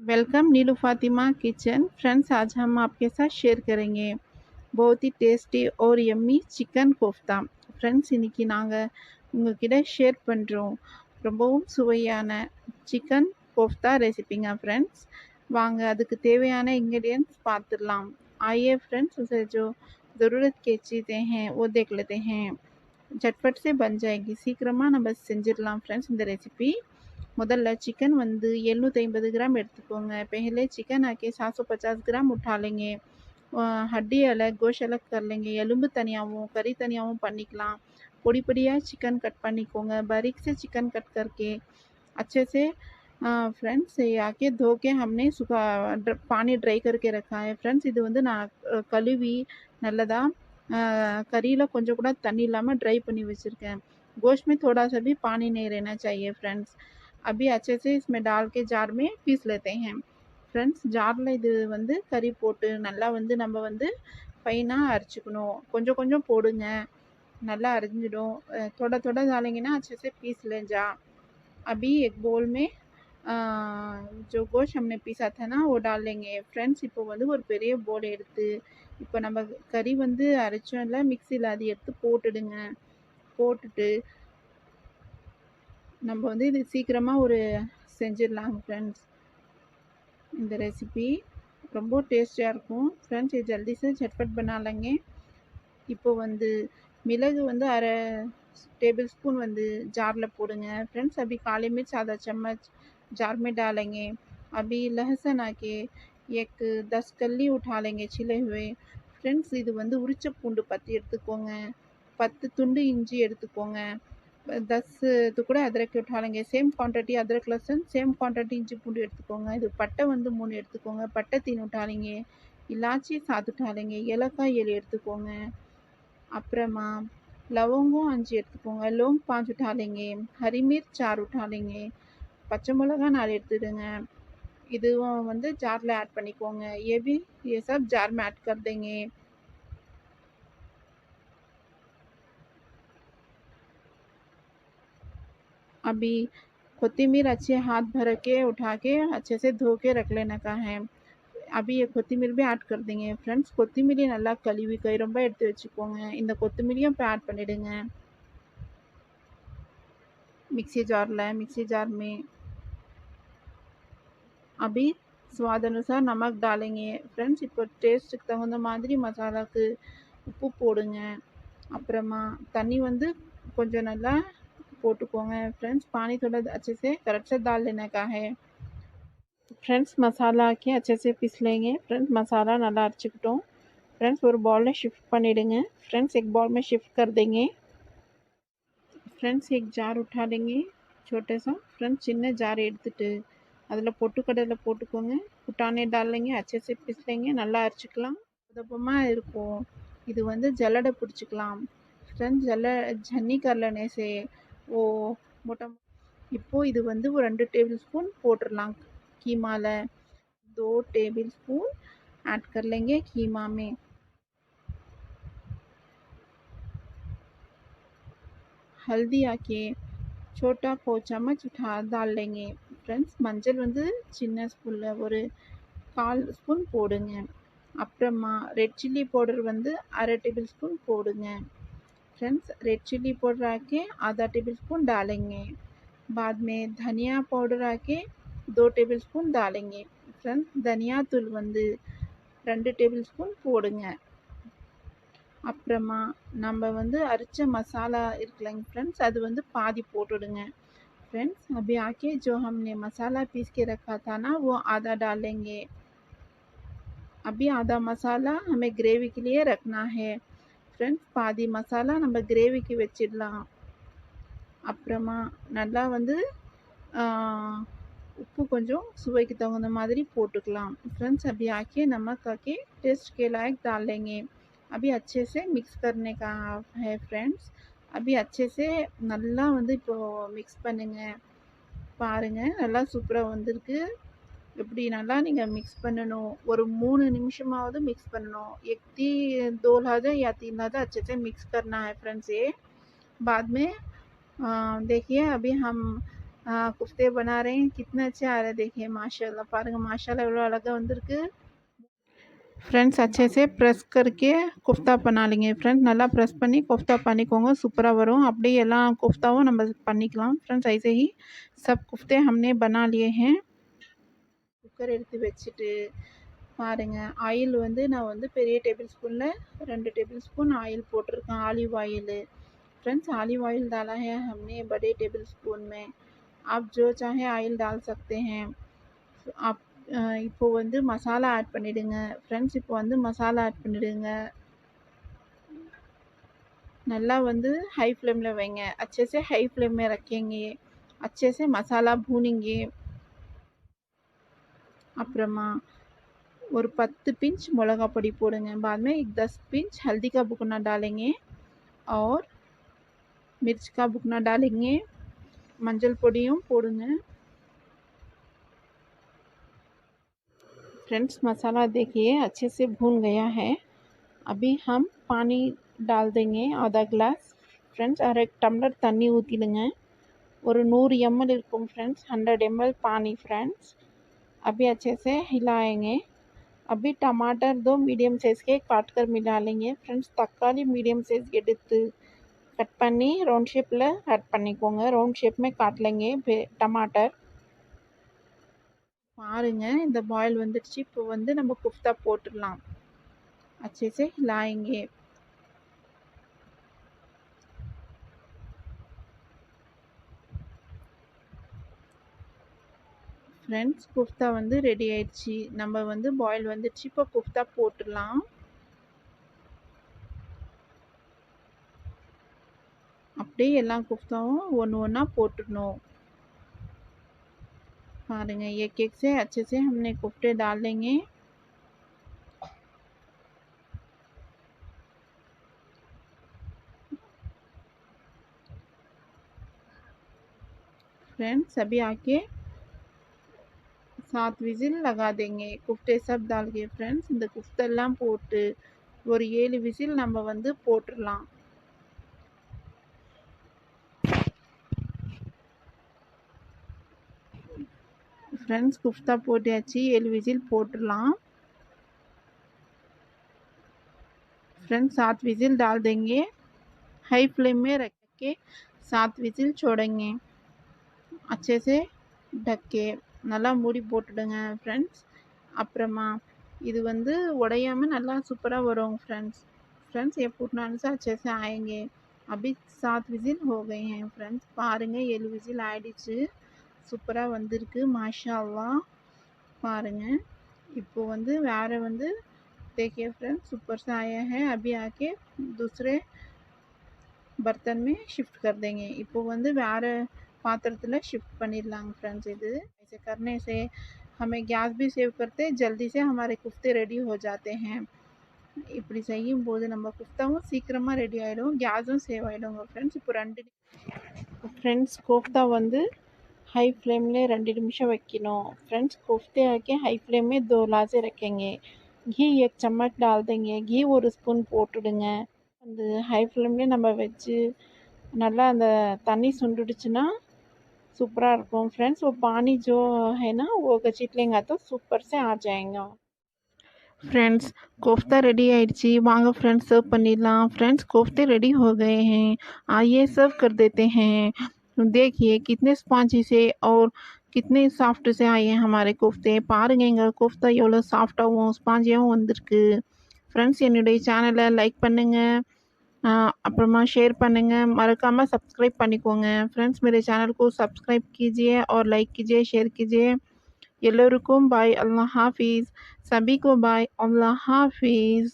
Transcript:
Welcome Neelu Fatima kitchen friends आज हम आपके साथ शेयर करेंगे बहुत ही டேஸ்டி और எம்மி சிக்கன் கோஃப்தா ஃப்ரெண்ட்ஸ் இன்றைக்கி நாங்கள் உங்கள்கிட்ட ஷேர் பண்ணுறோம் ரொம்பவும் சுவையான சிக்கன் கோஃப்தா ரெசிபிங்க ஃப்ரெண்ட்ஸ் வாங்க அதுக்கு தேவையான इंग्रेडिएंट्स பார்த்துடலாம் आइए फ्रेंड्स उसे जो ज़रूरत की चीज़ें हैं वो देख लेते हैं झटपट से बन जाएगी சீக்கிரமாக நம்ம செஞ்சிடலாம் ஃப்ரெண்ட்ஸ் இந்த ரெசிபி முதல்ல चिकन வந்து எழுநூற்றி ஐம்பது கிராம் எடுத்துக்கோங்க पहले चिकन आके सात सौ पचास ग्राम उठा लेंगे हड्डी अलग गोश अलग कर लेंगे எலும்பு தனியாகவும் கறி தனியாகவும் பண்ணிக்கலாம் பொடி பொடியாக चिकन कट பண்ணிக்கோங்க बारीक से चिकन कट करके अच्छे से ஃப்ரெண்ட்ஸ் ஆக்கே धो हमने सुखा पानी ड्राई करके रखा है ஃப்ரெண்ட்ஸ் இது வந்து நான் கழுவி நல்லதாக கறியில் கொஞ்சம் கூட தண்ணி இல்லாமல் ட்ரை பண்ணி வச்சுருக்கேன் गोश्त में थोड़ा सा भी पानी नहीं रहना चाहिए फ्रेंड्स अभी अच्छे से इसमें डाल के जार में पीस लेते हैं ஃப்ரெண்ட்ஸ் ஜாரில் இது வந்து கறி போட்டு நல்லா வந்து நம்ம வந்து ஃபைனாக அரைச்சிக்கணும் கொஞ்சம் கொஞ்சம் போடுங்க நல்லா அரைஞ்சிடும் थोड़ा थोड़ा डालेंगे अच्छे से पीस लें जा अभी एक बोल में जो गोश्त हमने पीसा था ना वो डाल लेंगे ஃப்ரெண்ட்ஸ் இப்போ வந்து ஒரு பெரிய போல் எடுத்து இப்போ நம்ம கறி வந்து அரைச்சோம் இல்லை மிக்சியில் அது எடுத்து போட்டுடுங்க போட்டுட்டு நம்ம வந்து இது சீக்கிரமாக ஒரு செஞ்சிடலாம் ஃப்ரெண்ட்ஸ் இந்த ரெசிபி ரொம்ப டேஸ்டியாக இருக்கும் ஃப்ரெண்ட்ஸ் இது ஜல்தி से झटपट बना लेंगे இப்போ வந்து மிளகு வந்து அரை டேபிள் ஸ்பூன் வந்து ஜாரில் போடுங்க ஃப்ரெண்ட்ஸ் अभी काली मिर्च आधा चम्मच जार में डालेंगे अभी लहसुन आके एक दस कल्ली उठा लेंगे छिले हुए ஃப்ரெண்ட்ஸ் இது வந்து உரிச்ச பூண்டு பத்து எடுத்துக்கோங்க பத்து துண்டு இஞ்சி எடுத்துக்கோங்க दस टुकड़े अदरक उठा लेंगे सेम क्वांटिटी अदरक लहसुन सेम क्वांटिटी இஞ்சி பூண்டு எடுத்துக்கோங்க இது பட்டை வந்து மூணு எடுத்துக்கோங்க பட்டை தீன் उठा लेंगे इलायची सात उठा लेंगे ஏலக்காய் ஏழு எடுத்துக்கோங்க அப்புறமா லவங்கம் அஞ்சு எடுத்துக்கோங்க லோங் पाँच उठा लेंगे हरी मिर्च चार उठा लेंगे பச்சை மிளகா நாலு எடுத்துடுங்க இதுவும் வந்து ஜாரில் ஆட் பண்ணிக்கோங்க ये भी ये सब जार में ऐड कर देंगे अभी खोतीमीर अच्छे हाथ भर के उठा के अच्छे से धो के रख लेने का है அபி கொத்திமல்லி ஆட் கருதுங்க ஃப்ரெண்ட்ஸ் கொத்திமல்லி நல்லா கழுவி கை ரொம்ப எடுத்து வச்சுக்கோங்க இந்த கொத்தமல்லியும் இப்போ ஆட் பண்ணிவிடுங்க மிக்சி ஜாரில் மிக்சி जार में अभी स्वाद अनुसार नमक डालेंगे ஃப்ரெண்ட்ஸ் இப்போ டேஸ்ட்டுக்கு தகுந்த மாதிரி மசாலாவுக்கு உப்பு போடுங்க அப்புறமா தண்ணி வந்து கொஞ்சம் நல்லா போட்டுக்கோங்க फ्रेंड्स पानी थोड़ा अच्छे से करेक्ट से डाल लेने का है फ्रेंड्स मसाला के अच्छे से पीस लेंगे फ्रेंड्स मसाला நல்லா அரைச்சிக்கிட்டோம் फ्रेंड्स ஒரு பவுலில் ஷிஃப்ட் பண்ணிடுங்க फ्रेंड्स एक बाउल में शिफ्ट कर देंगे फ्रेंड्स एक जार उठा लेंगे छोटे सा फ्रेंड्स சின்ன ஜார் எடுத்துட்டு அதில் பொட்டுக்கடலை போட்டுக்கோங்க புட்டானே டாலேங்க अच्छे से पीस लेंगे நல்லா அரைச்சிக்கலாம் உதப்பமாக இருக்கும் இது வந்து ஜல்லடை பிடிச்சிக்கலாம் फ्रेंड्स ஜல்ல ஜன்னி कर लेने से ஓ மொட்டை இப்போது இது வந்து ஒரு ரெண்டு டேபிள் ஸ்பூன் போட்டுடலாம் கீமாவில் தோ டேபிள் ஸ்பூன் ऐड कर लेंगे कीमा में हल्दी आके छोटा को चम्मच ஃப்ரெண்ட்ஸ் மஞ்சள் வந்து சின்ன ஸ்பூனில் ஒரு கால் ஸ்பூன் போடுங்க. அப்புறமா ரெட் சில்லி பவுடர் வந்து அரை டேபிள் ஸ்பூன் போடுங்க. फ्रेंड्स रेड चिल्ली पाउडर आके आधा टेबल स्पून डालेंगे बाद में धनिया पाउडर आके दो टेबल स्पून डालेंगे फ्रेंड्स धनिया தூள் வந்து ரெண்டு டேபிள் ஸ்பூன் போடுங்க அப்புறமா நம்ம வந்து அரைச்ச மசாலா இருக்குல்லங்க फ्रेंड्स அது வந்து பாதி போட்டுடுங்க फ्रेंड्स अभी आके जो हमने मसाला पीस के रखा था ना वो आधा डालेंगे अभी आधा मसाला हमें ग्रेवी के लिए रखना है ஃப்ரெண்ட்ஸ் பாதி மசாலா நம்ம கிரேவிக்கு வச்சிடலாம் அப்புறமா நல்லா வந்து உப்பு கொஞ்சம் சுவைக்கு தகுந்த மாதிரி போட்டுக்கலாம் फ्रेंड्स अभी आके नमक आके टेस्ट के लायक डाल लेंगे अभी अच्छे से मिक्स करने का है फ्रेंड्स अभी अच्छे से நல்லா வந்து இப்போது மிக்ஸ் பண்ணுங்கள் பாருங்கள் நல்லா சூப்பராக வந்திருக்கு இப்படி நல்லா நீங்கள் மிக்ஸ் பண்ணணும்? ஒரு மூணு நிமிஷமாவது மிக்ஸ் பண்ணணும். எத்தி दो लहजे या तीन लहजे अच्छे से मिक्स करना है फ्रेंड्स ये हम குஃப்தே பனாரேன். கித்தனை அச்சு ஆரை தேக்கிய பாருங்கள் மாஷால்லா எவ்வளோ அழகாக வந்திருக்கு. ஃப்ரெண்ட்ஸ் அச்சேசே ப்ரெஸ் கருக்கே குஃப்தா பண்ணாலிங்க ஃப்ரெண்ட்ஸ் நல்லா ப்ரெஸ் பண்ணி குஃப்தா பண்ணிக்கோங்க. சூப்பராக வரும். அப்படியே எல்லாம் குஃப்தாவும் நம்ம பண்ணிக்கலாம். ஃப்ரெண்ட்ஸ் ऐसे சப் குஃப்தே कुफ्ते हमने बना हैं குக்கர் எடுத்து வச்சுட்டு பாருங்கள் ஆயில் வந்து நான் வந்து பெரிய டேபிள் ஸ்பூனில் ரெண்டு டேபிள் ஸ்பூன் ஆயில் போட்டிருக்கேன் olive oil friends olive oil डाला है हमने बड़े टेबल स्पून में आप जो चाहे ஆயில் डाल सकते हैं आप இப்போ வந்து மசாலா ஆட் பண்ணிடுங்க ஃப்ரெண்ட்ஸ் இப்போ வந்து மசாலா ஆட் பண்ணிடுங்க நல்லா வந்து हाई फ्लेम வைங்க अच्छे से हाई फ्लेम में रखेंगे अच्छे से मसाला भूनेंगे और पत् पिंच मिलगा पड़ी पोड़ेंगे बाद में एक दस पिंच हल्दी का बुकना डालेंगे और मिर्च का बुकना डालेंगे मंजल பொடியும் போடுங்க. फ्रेंड्स मसाला देखिए, अच्छे से भून गया है. अभी हम पानी डाल देंगे आधा ग्लास ஃப்ரெண்ட்ஸ் அரை டம்ளர் தண்ணி और नूर M L friends hundred M L पानी फ्रेंड्स अभी अच्छे से हिलाएंगे अभी टमाटर दो मीडियम साइज़ के काट कर मिला लेंगे फ्रेंड्स தக்காளி மீடியம் சைஸ் எடுத்து கட் பண்ணி ரவுண்ட் ஷேப்பில் கட் பண்ணிக்கோங்க ரவுண்ட் ஷேப் में काट लेंगे टमाटर பாருங்க இந்த பாயில் வந்துடுச்சு இப்போ வந்து நம்ம குஃப்தா போட்டுடலாம் अच्छे से हिलाएंगे ஃப்ரெண்ட்ஸ் குஃப்தா வந்து ரெடி ஆயிடுச்சு நம்ம வந்து பாயில் வந்துடுச்சு இப்போ குஃப்தா போட்டுடலாம் அப்படியே எல்லா குஃப்தாவும் ஒன்று ஒன்றா போட்டுடணும் पारेंगे ये केक से अच्छे से हमने कोफ्ते डाल लेंगे फ्रेंड्स अभी आके सात विजिल लगा देंगे குஃப்டே சப் डाल के ஃப்ரெண்ட்ஸ் இந்த குஃப்தெல்லாம் போட்டு ஒரு ஏழு விசில் நம்ம வந்து போட்டுடலாம் फ्रेंड्स कुफ्ता போட்டியாச்சு ஏழு விசில் போட்டுடலாம் फ्रेंड्स सात विजिल डाल देंगे हाई फ्लेम में रख के सात विजिल छोड़ेंगे अच्छे से ढक के நல்லா மூடி போட்டுடுங்க ஃப்ரெண்ட்ஸ் அப்புறமா இது வந்து உடையாமல் நல்லா சூப்பராக வரும் ஃப்ரெண்ட்ஸ் फ्रेंड्स ये फूटना से अच्छे से आएंगे अभी सात विजिल हो गए हैं फ्रेंड्स பாருங்கள் ஏழு விசில் ஆயிடுச்சு சூப்பராக வந்திருக்கு மாஷா அல்லா பாருங்கள் இப்போ வந்து வேறு வந்து देखिए फ्रेंड्स ऊपर से आया है अभी आके दूसरे बर्तन में शिफ्ट कर देंगे இப்போ வந்து வேறு பாத்திரத்தில் ஷிஃப்ட் பண்ணிடலாங்க फ्रेंड्स இது ऐसे करने से हमें गैस भी सेव करते जल्दी से हमारे कुफ्ते रेडी हो जाते हैं இப்படி செய்யும் போது நம்ம குஃப்தாவும் சீக்கிரமாக ரெடி ஆகிடும் கேஸும் சேவ் ஆகிடுங்க ஃப்ரெண்ட்ஸ் இப்போ ரெண்டு ஃப்ரெண்ட்ஸ் கோஃப்தா வந்து हाई फ्लेम में ரெண்டு நிமிஷம் வைக்கணும் फ्रेंड्स कोफ्ते आके हाई फ्लेम में दो लाजे रखेंगे घी एक चम्मच डाल देंगे घी ஒரு ஸ்பூன் போட்டுடுங்க அந்த ஹை ஃப்ளேம்லேயே நம்ம வச்சு நல்லா அந்த தண்ணி சுண்டுடுச்சுன்னா सुपरा इरुकum फ्रेंड्स, वो पानी जो है ना, वो गचिट लेंगा तो सुपर से आ जाएगा। फ्रेंड्स, कोफ्ता रेडी आईची वांग फ्रेंड्स सर्व पनीला फ्रेंड्स, कोफ्ते रेडी हो गए हैं। आइए सर्व कर देते हैं। देखिए, कितने स्पॉन्जी से और कितने सॉफ्ट से आए हैं हमारे कोफ्ते। பாருங்கங்க கோஃப்தா எவ்வளவு சாஃப்ட்டாவும் ஸ்பாஞ்சியாவும் வந்திருக்கு फ्रेंड्स என்னுடைய சேனலை லைக் பண்ணுங்க अप्रमा शेयर பண்ணுங்க மறக்காமல் सब्सक्राइब பண்ணிக்கோங்க फ्रेंड्स मेरे चैनल को सब्सक्राइब कीजिए और लाइक कीजिए शेयर कीजिए எல்லோருக்கும் பாய் அல்லாஹ் ஹாஃபீஸ் சபி को बाय अल्लाह हाफिज़